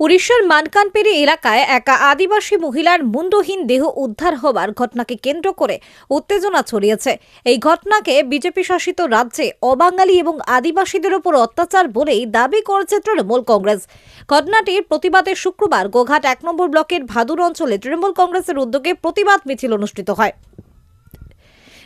উড়িষ্যার মানকানপেরি এলাকায় একা আদিবাসী মহিলার মুন্ডহীন দেহ উদ্ধার হবার ঘটনাকে কেন্দ্র করে উত্তেজনা ছড়িয়েছে। এই ঘটনাকে বিজেপি শাসিত রাজ্যে অবাঙালি এবং আদিবাসীদের উপর অত্যাচার বলেই দাবি করেছে তৃণমূল কংগ্রেস। ঘটনাটির প্রতিবাদে শুক্রবার গোঘাট এক নম্বর ব্লকের ভাদুর অঞ্চলে তৃণমূল কংগ্রেসের উদ্যোগে প্রতিবাদ মিছিল অনুষ্ঠিত হয়।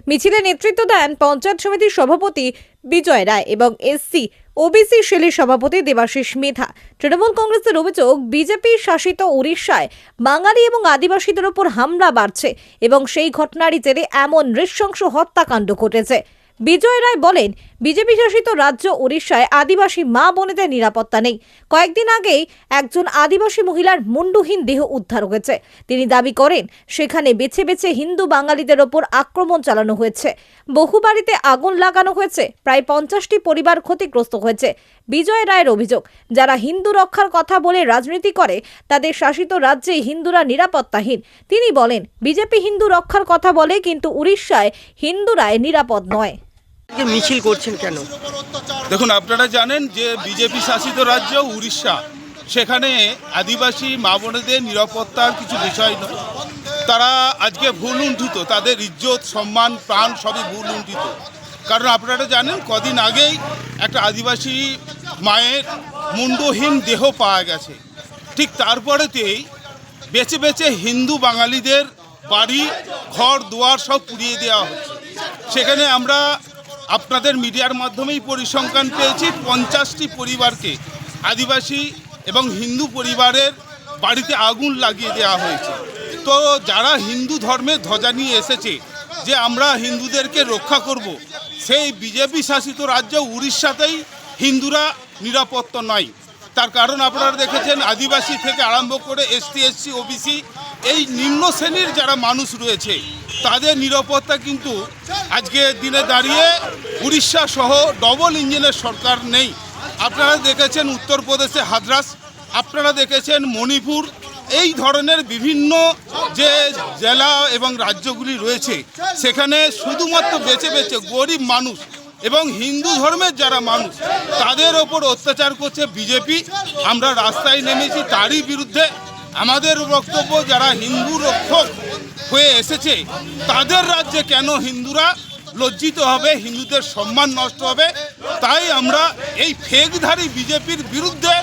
মিছিলে নেতৃত্ব দেন পঞ্চায়েত সমিতির সভাপতি বিজয় রায় এবং এসসি ওবিসি সেলের সভাপতি দেবাশিস মেধা তৃণমূল কংগ্রেসের অভিযোগ বিজেপি শাসিত উড়িষ্যায় বাঙালি এবং আদিবাসীদের ওপর হামলা বাড়ছে এবং সেই ঘটনারই জেরে এমন নৃশংস হত্যাকাণ্ড ঘটেছে। বিজয় রায় বলেন, বিজেপি শাসিত রাজ্য উড়িষ্যায় আদিবাসী মা বোনেদের নিরাপত্তা নেই। কয়েকদিন আগেই একজন আদিবাসী মহিলার মুন্ডহীন দেহ উদ্ধার হয়েছে। তিনি দাবি করেন, সেখানে বেছে বেছে হিন্দু বাঙালিদের ওপর আক্রমণ চালানো হয়েছে। বহু বাড়িতে আগুন লাগানো হয়েছে, প্রায় পঞ্চাশটি পরিবার ক্ষতিগ্রস্ত হয়েছে, বিজয় রায়ের অভিযোগ। যারা হিন্দু রক্ষার কথা বলে রাজনীতি করে, তাদের শাসিত রাজ্যে হিন্দুরা নিরাপত্তাহীন। তিনি বলেন, বিজেপি হিন্দু রক্ষার কথা বলে, কিন্তু উড়িষ্যায় হিন্দুরাই নিরাপদ নয়। মিছিল করছেন কেন? দেখুন, আপনারা জানেন যে বিজেপি শাসিত রাজ্য উড়িষ্যা। সেখানে আদিবাসী মা বোনেদের নিরাপত্তার কিছু বিষয় নয়। তারা আজকে ভুল লুণ্ঠিত তাদের ইজ্জত, সম্মান, প্রাণ সবই ভুল লুণ্ঠিত কারণ আপনারা জানেন, কদিন আগেই একটা আদিবাসী মায়ের মুন্ডহীন দেহ পাওয়া গেছে। ঠিক তারপরেতেই বেছে বেছে হিন্দু বাঙালিদের বাড়ি, ঘর, দুয়ার সব পুড়িয়ে দেওয়া হচ্ছে। সেখানে আমরা আপনাদের মিডিয়ার মাধ্যমেই পরিসংখ্যান পেয়েছি। পঞ্চাশটি পরিবারকে আদিবাসী এবং হিন্দু পরিবারের বাড়িতে আগুন লাগিয়ে দেওয়া হয়েছে। তো যারা হিন্দু ধর্মের ধ্বজা নিয়ে এসেছে যে আমরা হিন্দুদেরকে রক্ষা করব, সেই বিজেপি শাসিত রাজ্য উড়িষ্যাতেই হিন্দুরা নিরাপত্তা নয়। তার কারণ আপনারা দেখেছেন, আদিবাসী থেকে আরম্ভ করে এসটি এসসি, ওবিসি এই নিম্ন শ্রেণির যারা মানুষ রয়েছে, তাদের নিরাপত্তা কিন্তু আজকে দিনে দাঁড়িয়ে উড়িষ্যা সহ ডবল ইঞ্জিনের সরকার নেই। আপনারা দেখেছেন উত্তরপ্রদেশে হাদ্রাস, আপনারা দেখেছেন মণিপুর, এই ধরনের বিভিন্ন যে জেলা এবং রাজ্যগুলি রয়েছে, সেখানে শুধুমাত্র বেছে বেছে গরিব মানুষ এবং হিন্দু ধর্মের যারা মানুষ, তাদের ওপর অত্যাচার করছে বিজেপি। আমরা রাস্তায় নেমেছি তারই বিরুদ্ধে। আমাদের বক্তব্য যারা হিন্দু রক্ষক হয়ে এসেছে, তাদের রাজ্যে কেন হিন্দুরা লজ্জিত হবে, হিন্দুদের সম্মান নষ্ট হবে? তাই আমরা এই ফেকধারী বিজেপির বিরুদ্ধে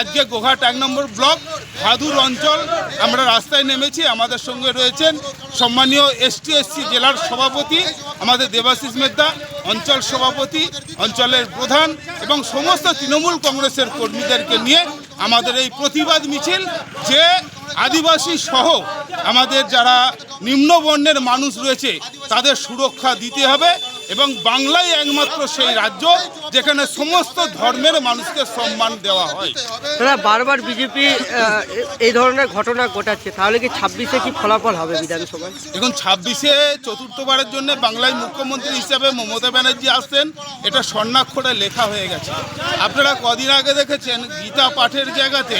আজকে গোঘাট এক নম্বর ব্লক, ভাদুর অঞ্চল, আমরা রাস্তায় নেমেছি, আমাদের সঙ্গে রয়েছেন সম্মানীয় এসটি এসসি জেলার সভাপতি, আমাদের দেবাশিস মেদ্দা, অঞ্চল সভাপতি, অঞ্চলের প্রধান এবং সমস্ত তৃণমূল কংগ্রেসের কর্মীদেরকে নিয়ে আমাদের এই প্রতিবাদ মিছিল যে আদিবাসী সহ আমাদের যারা নিম্নবর্ণের মানুষ রয়েছে, তাদের সুরক্ষা দিতে হবে। এবং বাংলাই একমাত্র সেই রাজ্য যেখানে সমস্ত ধর্মের মানুষকে সম্মান দেওয়া হয়। দাদা বারবার বিজেপি এই ধরনের ঘটনা ঘটাচ্ছে। তাহলে কি ছাব্বিশে কি ফলাফল হবে বিধানসভায়? এখন ছাব্বিশে চতুর্থবারের জন্য বাংলায় মুখ্যমন্ত্রী হিসাবে মমতা ব্যানার্জি আসছেন। এটা স্বর্ণাক্ষরে লেখা হয়ে গেছে। আপনারা কদিন আগে দেখেছেন গীতা পাঠের জায়গাতে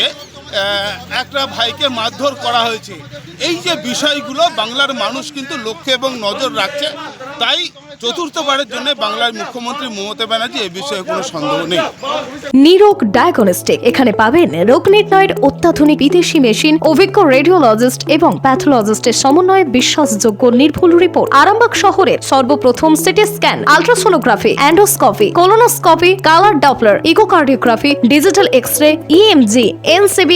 একটা ভাইকে মারধর করা হয়েছে। এই যে বিষয়গুলো, বাংলার মানুষ কিন্তু লক্ষ্য এবং নজর রাখছে। তাই চতুর্থবারের জন্য বাংলার মুখ্যমন্ত্রী মমতা ব্যানার্জি এ বিষয়ে কোনো সন্দেহ নেই। নিরোগ ডায়াগনস্টিক এখানে পাবেন রোগ নির্ণয়ের অত্যাধুনিক বিদেশি মেশিন, অভিজ্ঞ রেডিওলজিস্ট এবং প্যাথোলজিস্টের সমন্বয়ে বিশ্বাসযোগ্য নির্ভুল রিপোর্ট আরামবাগ শহরের সর্বপ্রথম CT scan ultrasonography endoscopy colonoscopy colour doppler echocardiography digital X ray EMG NCB